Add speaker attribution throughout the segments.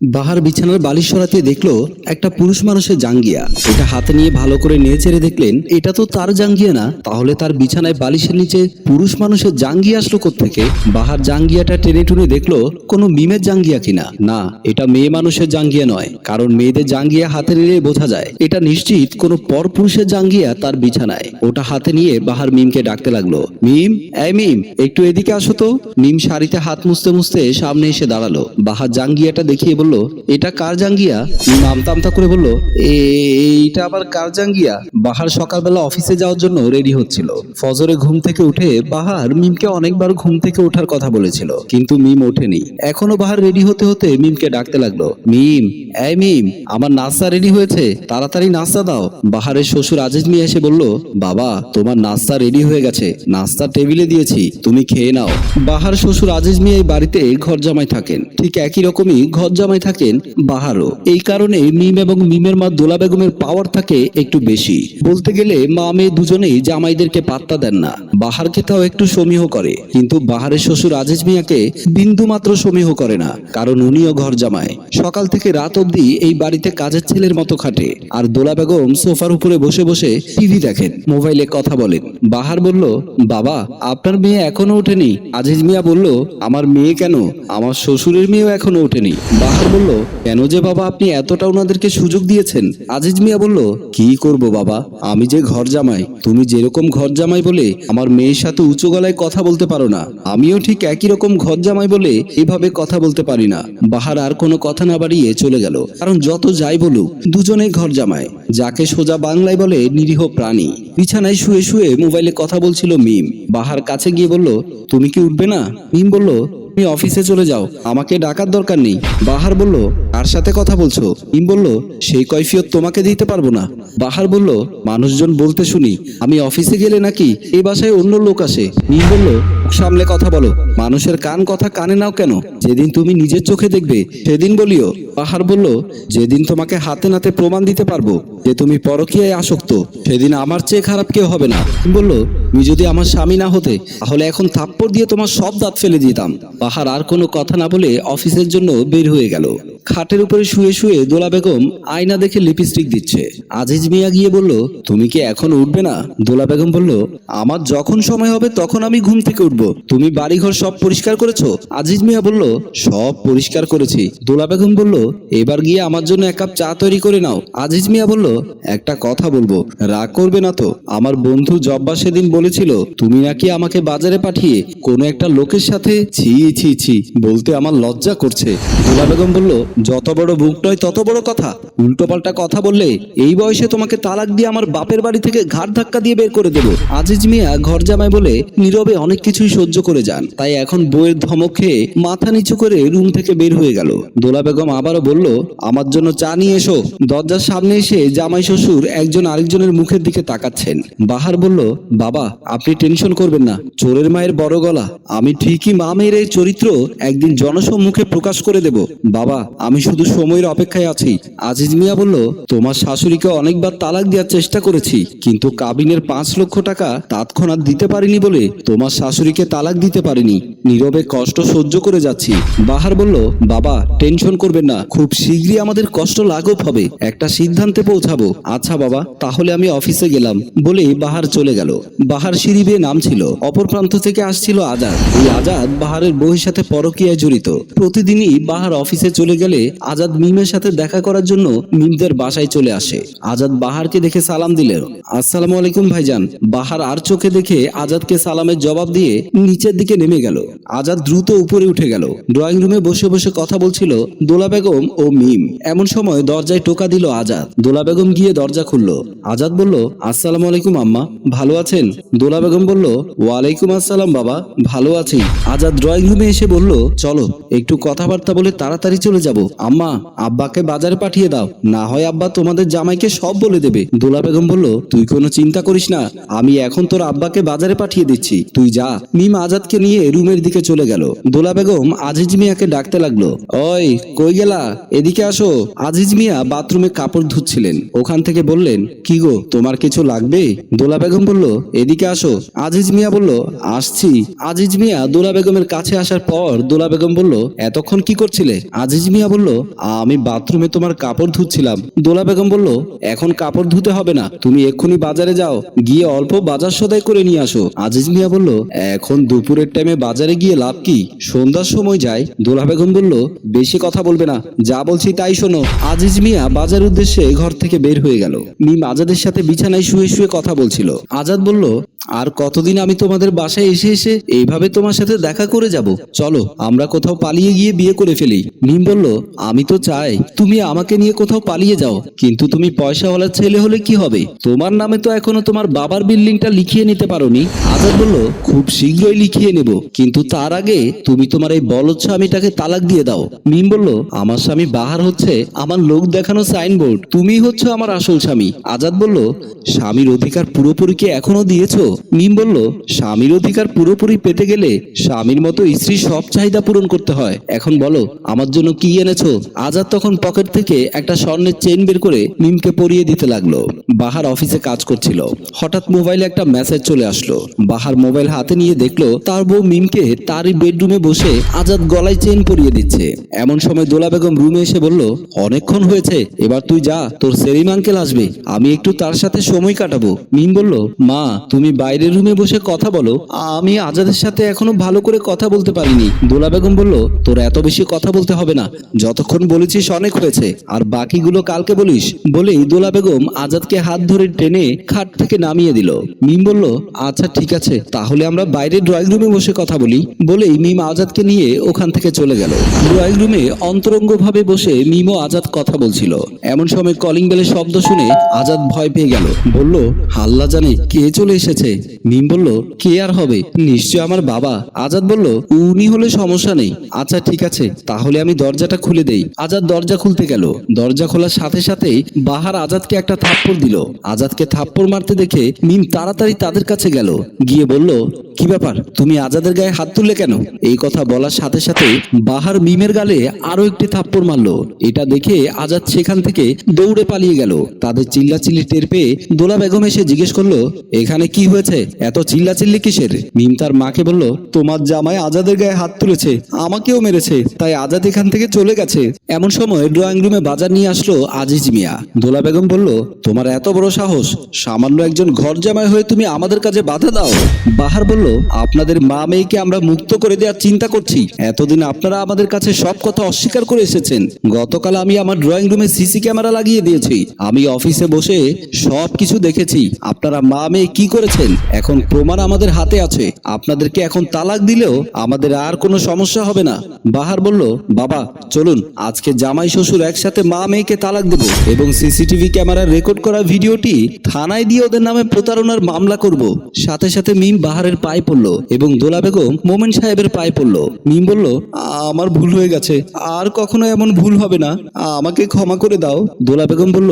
Speaker 1: বাহার বিছানার বালিশ সরাতে দেখল একটা পুরুষ মানুষের জাঙ্গিয়া। এটা হাতে নিয়ে ভালো করে নিয়ে চেড়ে দেখলেন, এটা তো তার জাঙ্গিয়া না। তাহলে তার বিছানায় বালিশের নিচে পুরুষ মানুষের জাঙ্গিয়া আসলো থেকে বাহার জাঙ্গিয়াটা টেনে টুনে দেখল, কোনো মিমের জাঙ্গিয়া কিনা না? এটা মেয়ে মানুষের জাঙ্গিয়া নয়, কারণ মেয়েদের জাঙ্গিয়া হাতে নিলে বোঝা যায়। এটা নিশ্চিত কোনো পর পুরুষের জাঙ্গিয়া তার বিছানায়। ওটা হাতে নিয়ে বাহার মিমকে ডাকতে লাগল, মিম, এই মিম, একটু এদিকে আসো তো। মিম শাড়িতে হাত মুছতে মুছতে সামনে এসে দাঁড়াল। বাহার জাঙ্গিয়াটা দেখিয়ে বলল এটা কার জাঙ্গিয়া? আমতা করে বলল, "এ- এইটা আবার কার জাঙ্গিয়া? বাহার সকালবেলা অফিসে যাওয়ার জন্য রেডি হচ্ছিল। ফজরে ঘুম থেকে উঠে বাহার মিমকে অনেকবার ঘুম থেকে ওঠার কথা বলেছিল, কিন্তু মিম ওঠেনি। এখনও বাহার রেডি হতে হতে মিমকে ডাকতে লাগল, মিম, এই মিম, আমার নাস্তা রেডি হয়েছে, তাড়াতাড়ি নাস্তা দাও। বাহারের শ্বশুর আজিজ মিয়া এসে বলল, বাবা, তোমার নাস্তা রেডি হয়ে গেছে, নাস্তা টেবিলে দিয়েছি, তুমি খেয়ে নাও। বাহার শ্বশুর আজিজ মিয়া এই বাড়িতে ঘর জামাই থাকেন, ঠিক একই রকমই ঘর জামাই থাকেন বাহারও এই কারণে মিম এবং মিমের মা দোলা বেগমের পাওয়ার থাকে একটু বেশি। বলতে গেলে মা মেয়ে দুজনেই জামাইদেরকে পাত্তা দেন না। বাহারকে তাও একটু সমীহ করে। কিন্তু বাহারের শ্বশুর আজিজ মিয়াকে বিন্দু মাত্র সমীহ করে না, কারণ উনিও ঘর জামায় সকাল থেকে রাত অবধি এই বাড়িতে কাজের ছেলের মতো খাটে। আর দোলা বেগম সোফার উপরে বসে বসে টিভি দেখেন, মোবাইলে কথা বলেন। বাহার বলল, বাবা, আপনার মেয়ে এখনও ওঠেনি। আজিজ মিয়া বলল, আমার মেয়ে কেন? আমার শ্বশুরের মেয়েও এখনও ওঠেনি। বাহার বলল, কেন যে বাবা আপনি এতটা ওনাদেরকে সুযোগ দিয়েছেন? আজিজ মিয়া বলল, কি করব বাবা? আমি যে ঘর জামাই, তুমি যেরকম ঘর জামাই বলে আমার মেয়ের সাথে উঁচু গলায় কথা বলতে পারো না, আমিও ঠিক একই রকম ঘর জামাই বলে এভাবে কথা বলতে পারি না। বাহার আর কোনো কথা না বাড়িয়ে চলে গেল, কারণ যত যাই বলুক দুজনেই ঘর জামাই, যাকে সোজা বাংলায় বলে নিরীহ প্রাণী। বিছানায় শুয়ে শুয়ে মোবাইলে কথা বলছিল মিম। বাহার কাছে গিয়ে বলল, তুমি কি উঠবে না? মিম বলল তুমি অফিসে চলে যাও। আমাকে ডাকার দরকার নেই। বাহার বলল, কার সাথে কথা বলছো? ইম বলল, সেই কৈফিয়ত তোমাকে দিতে পারব না। বাহার বলল, মানুষজন বলতে শুনি, আমি অফিসে গেলে নাকি এই বাসায় অন্য লোক আসে? মিম বলল, সামলে কথা বলো। মানুষের কান কথা কানে নাও কেন? যেদিন তুমি নিজের চোখে দেখবে, সেদিন বলিও। বাহার বলল, যেদিন তোমাকে হাতে নাতে প্রমাণ দিতে পারব যে তুমি পরকীয়ায় আসক্ত, সেদিন আমার চেয়ে খারাপ কেউ হবে না। বলল, তুমি যদি আমার স্বামী না হতে, তাহলে এখন থাপ্পড় দিয়ে তোমার সব দাঁত ফেলে দিতাম। বাহার আর কোনো কথা না বলে অফিসের জন্য বের হয়ে গেল। খাটের উপরে শুয়ে শুয়ে দোলা বেগম আয়না দেখে লিপস্টিক দিচ্ছে। আজিজ মিয়া গিয়ে বলল, তুমি কি এখন উঠবে না? দোলা বেগম বলল, আমার যখন সময় হবে তখন আমি ঘুম থেকে উঠবো। তুমি বাড়িঘর সব পরিষ্কার করেছ? আজিজ মিয়া বলল, সব পরিষ্কার করেছি। দোলা বেগম বলল, এবার গিয়ে আমার জন্য এক কাপ চা তৈরি করে নাও। আজিজ মিয়া বলল, একটা কথা বলব, রাগ করবে না তো? আমার বন্ধু জব্বা সেদিন বলেছিল, তুমি নাকি আমাকে বাজারে পাঠিয়ে কোনো একটা লোকের সাথে ছি ছি ছি বলতে আমার লজ্জা করছে। দোলা বেগম বলল যত বড় বুক নয়, তত বড় কথা। উল্টোপাল্টা কথা বললে এই বয়সে তোমাকে তালাক দিয়ে আমার বাপের বাড়ি থেকে ঘাট ধাক্কা দিয়ে বের করে দেবো। আজিজ মিয়া ঘর জামাই বলে নীরবে অনেক কিছুই সহ্য করে যান। তাই এখন বইয়ের ধমক খেয়ে মাথা নিচু করে রুম থেকে বের হয়ে গেল। দোলা বেগম আবারও বলল, আমার জন্য চা নিয়ে এসো। দরজার সামনে এসে জামাই শ্বশুর একজন আরেকজনের মুখের দিকে তাকাচ্ছেন। বাহার বলল, বাবা, আপনি টেনশন করবেন না। চোরের মায়ের বড় গলা। আমি ঠিকই মা মেয়ের এই চরিত্র একদিন জনসম্মুখে প্রকাশ করে দেব। বাবা আমি শুধু সময়ের অপেক্ষায় আছি। আজিজ মিয়া বলল, তোমার শাশুড়িকে অনেকবার তালাক দেওয়ার চেষ্টা করেছি, কিন্তু কাবিনের পাঁচ লক্ষ টাকা তৎক্ষণাৎ দিতে পারিনি বলে তোমার শাশুড়িকে তালাক দিতে পারিনি। নীরবে কষ্ট সহ্য করে যাচ্ছি। বাহার বলল, বাবা, টেনশন করবেন না, খুব শীঘ্রই আমাদের কষ্ট লাঘব হবে। একটা সিদ্ধান্তে পৌঁছাবো। আচ্ছা বাবা, তাহলে আমি অফিসে গেলাম। বলে বাহার চলে গেল। বাহার সিঁড়ি বেয়ে নামছিল। অপর প্রান্ত থেকে আসছিল আজাদ। এই আজাদ বাহারের বউয়ের সাথে পরকীয়ায় জড়িত। প্রতিদিনই বাহার অফিসে চলে গেলে আজাদ মিমের সাথে দেখা করার জন্য মিমদের বাসায় চলে আসে। আজাদ বাহারকে দেখে সালাম দিলেন। আসসালামু আলাইকুম ভাইজান। বাহার আর চোখে দেখে আজাদকে সালামের জবাব দিয়ে নিচের দিকে নেমে গেল। আজাদ দ্রুত উপরে উঠে গেল। ড্রয়িং রুমে বসে বসে কথা বলছিল দোলা বেগম ও মিম। এমন সময় দরজায় টোকা দিল আজাদ। দোলা বেগম গিয়ে দরজা খুলল। আজাদ বলল, আসসালামু আলাইকুম আম্মা, ভালো আছেন? দোলা বেগম বলল, ওয়ালাইকুম আসসালাম বাবা, ভালো আছি। আজাদ ড্রয়িং রুমে এসে বলল, চলো, একটু কথাবার্তা বলে তাড়াতাড়ি চলে যাব। আম্মা, আব্বাকে বাজারে পাঠিয়ে দাও, না হয় আব্বা তোমাদের জামাইকে সব বলে দেবে। দোলা বেগম বলল, তুই কোনো চিন্তা করিস না, আমি এখন তোর আব্বাকে বাজারে পাঠিয়ে দিচ্ছি, তুই যা। মিম আজাদকে নিয়ে রুমের দিকে চলে গেল। দোলা বেগম আজিজ মিয়াকে ডাকতে লাগল, ওই, কই গেলা? এদিকে আসো। আজিজ মিয়া বাথরুমে কাপড় ধুচ্ছিলেন, ওখান থেকে বললেন, কি গো, তোমার কিছু লাগবে? দোলা বেগম বলল, এদিকে আসো। আজিজ মিয়া বলল, আসছি। আজিজ মিয়া দোলা বেগমের কাছে আসার পর দোলা বেগম বলল, এতক্ষণ কি করছিলে? আজিজ মিয়া বলল, আমি বাথরুমে তোমার কাপড় ধুচ্ছিলাম। দোলা বেগম বলল, এখন কাপড় ধুতে হবে না, তুমি এক্ষুনি বাজারে যাও। গিয়ে অল্প বাজার সদাই করে নিয়ে আসো। আজিজ মিয়া বলল, এখন দুপুরের টাইমে বাজারে গিয়ে লাভ কি? সন্ধ্যার সময় যায় দোলা বেগম বলল, বেশি কথা বলবে না, যা বলছি তাই শোনো। আজিজ মিয়া বাজার উদ্দেশ্যে ঘর থেকে বের হয়ে গেল। মিম আজাদের সাথে বিছানায় শুয়ে শুয়ে কথা বলছিল। আজাদ বলল, আর কতদিন আমি তোমাদের বাসায় এসে এসে এইভাবে তোমার সাথে দেখা করে যাব? চলো, আমরা কোথাও পালিয়ে গিয়ে বিয়ে করে ফেলি। মিম বলল আমি তো চাই তুমি আমাকে নিয়ে কোথাও পালিয়ে যাও। কিন্তু তুমি পয়সাওয়ালা ছেলে হলে কি হবে? তোমার নামে তো এখনও তোমার বাবার বিল্ডিংটা লিখিয়ে নিতে পারোনি। আজাদ বলল, খুব শীঘ্রই লিখিয়ে নেব। কিন্তু তার আগে তুমি তোমার এই বলদ স্বামীটাকে তালাক দিয়ে দাও। মিম বলল, আমার স্বামী বাহার হচ্ছে আমার লোক দেখানো সাইনবোর্ড। তুমি হচ্ছে আমার আসল স্বামী। আজাদ বলল, স্বামীর অধিকার পুরোপুরি কি এখনও দিয়েছ? মিম বলল, স্বামীর অধিকার পুরোপুরি পেতে গেলে স্বামীর মতো স্ত্রীর সব চাহিদা পূরণ করতে হয়। এখন বলো, আমার জন্য কি এনেছো আজাদ তখন পকেট থেকে একটা স্বর্ণের চেন বের করে মিমকে পরিয়ে দিতে লাগল। বাহার অফিসে কাজ করছিল। হঠাৎ মোবাইলে একটা মেসেজ চলে আসলো। বাহার মোবাইল হাতে নিয়ে দেখল, তার বউ মিমকে তারই বেডরুমে বসে আজাদ গলায় চেন পরিয়ে দিচ্ছে। এমন সময় দোলা বেগম রুমে এসে বলল, অনেকক্ষণ হয়েছে, এবার তুই যা, তোর সেলিম আঙ্কেল আসবে, আমি একটু তার সাথে সময় কাটাবো। মিম বলল, মা, তুমি বাইরের রুমে বসে কথা বলো, আমি আজাদের সাথে এখনও ভালো করে কথা বলতে পারিনি। দোলা বেগম বলল, তোর এত বেশি কথা বলতে হবে না যতক্ষণ বলেছিস অনেক হয়েছে, আর বাকিগুলো কালকে বলিস। বলেই দোলা বেগম আজাদকে হাত ধরে টেনে খাট থেকে নামিয়ে দিল। মিম বলল আচ্ছা ঠিক আছে, তাহলে আমরা বাইরে ড্রয়িং রুমে বসে কথা বলি। বলেই মিম আজাদকে নিয়ে ওখান থেকে চলে গেল। ড্রয়িং রুমে অন্তরঙ্গ ভাবে বসে মিম ও আজাদ কথা বলছিল। এমন সময় কলিং বেলের শব্দ শুনে আজাদ ভয় পেয়ে গেল। বলল হাল্লা জানে কে চলে এসেছে। মিম বলল, কে আর হবে? নিশ্চয় আমার বাবা। আজাদ বলল, উনি হলে সমস্যা নেই। আচ্ছা ঠিক আছে, তাহলে আমি দরজাটা খুলে দেই। আজাদ দরজা খুলতে গেল। দরজা খোলার সাথে সাথেই বাহার আজাদকে একটা থাপ্পড় দিল। আজাদকে থাপ্পড় মারতে দেখে মিম তাড়াতাড়ি তাদের কাছে গেল। গিয়ে বলল, কি ব্যাপার? তুমি আজাদের গায়ে হাত তুললে কেন? এই কথা বলার সাথে সাথে বাহার মিমের গালে আরও একটি থাপ্পড় মারলো। এটা দেখে আজাদ সেখান থেকে দৌড়ে পালিয়ে গেল। তাদের চিল্লাচিল্লি টের পেয়ে দোলা বেগম এসে জিজ্ঞেস করল, এখানে কি হয়েছে? এত চিল্লাচিল্লি কিসের? মিম তার মাকে বলল, তোমার জামাই আজাদের গায়ে হাত তুলেছে। আমাকেও মেরেছে। তাই আজাদ এখান থেকে চলে গেছে? এমন সময় ড্রয়িং রুমে বাজার নিয়ে আসলো আজিজ মিয়া। দোলা বেগম বলল, তোমার এত বড় সাহস, সামান্য একজন ঘর জামাই হয়ে তুমি আমাদের কাজে বাধা দাও। বাহার বলল, আপনাদের মা মেয়েকে আমরা মুক্ত করে দেওয়ার চিন্তা করছি। এতদিন আপনারা আমাদের কাছে সব কথা অস্বীকার করে এসেছেন। গতকাল আমি আমার ড্রয়িং রুমে সিসি ক্যামেরা লাগিয়ে দিয়েছি। আমি অফিসে বসে সব কিছু দেখেছি। আপনারা মা মেয়ে কি করেছেন? এখন প্রমাণ আমাদের হাতে আছে। আপনাদেরকে এখন তালাক দিলেও আমাদের আর কোনো সমস্যা হবে না। বাহার বলল, বাবা চলুন, আজকে জামাই শ্বশুর একসাথে মা মেয়েকে তালাক দেব এবং সিসিটিভি ক্যামেরার রেকর্ড করা ভিডিওটি থানায় দিয়ে ওদের নামে প্রতারণার মামলা করব। সাথে সাথে মিম বাহারের পায়ে পড়ল এবং দোলা বেগম মোমেন সাহেবের পায়ে পড়ল। মিম বলল, আমার ভুল হয়ে গেছে, আর কখনো এমন ভুল হবে না। আমাকে ক্ষমা করে দাও। দোলা বেগম বলল,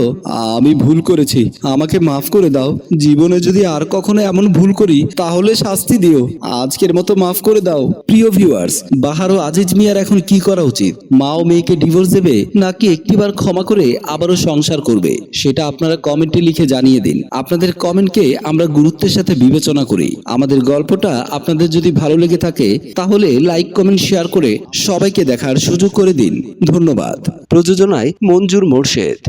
Speaker 1: আমি ভুল করেছি। আমাকে মাফ করে দাও। জীবনে যদি আর কখনো এমন ভুল করি, তাহলে শাস্তি দিও। আজকের মতো মাফ করে দাও। প্রিয় ভিউয়ার্স বাহার ও আজিজ মিয়ার এখন কি করা উচিত? মা ও মেয়েকে ডিভোর্স দেবে নাকি একটিবার ক্ষমা করে আবারও সংসার করবে? সেটা আপনারা কমেন্টে লিখে জানিয়ে দিন। আপনাদের কমেন্টকে আমরা গুরুত্বের সাথে বিবেচনা করি। আমাদের গল্পটা আপনাদের যদি ভালো লেগে থাকে, তাহলে লাইক কমেন্ট শেয়ার করে সবাইকে দেখার সুযোগ করে দিন। ধন্যবাদ। প্রযোজনায় মঞ্জুর মোর্শেদ।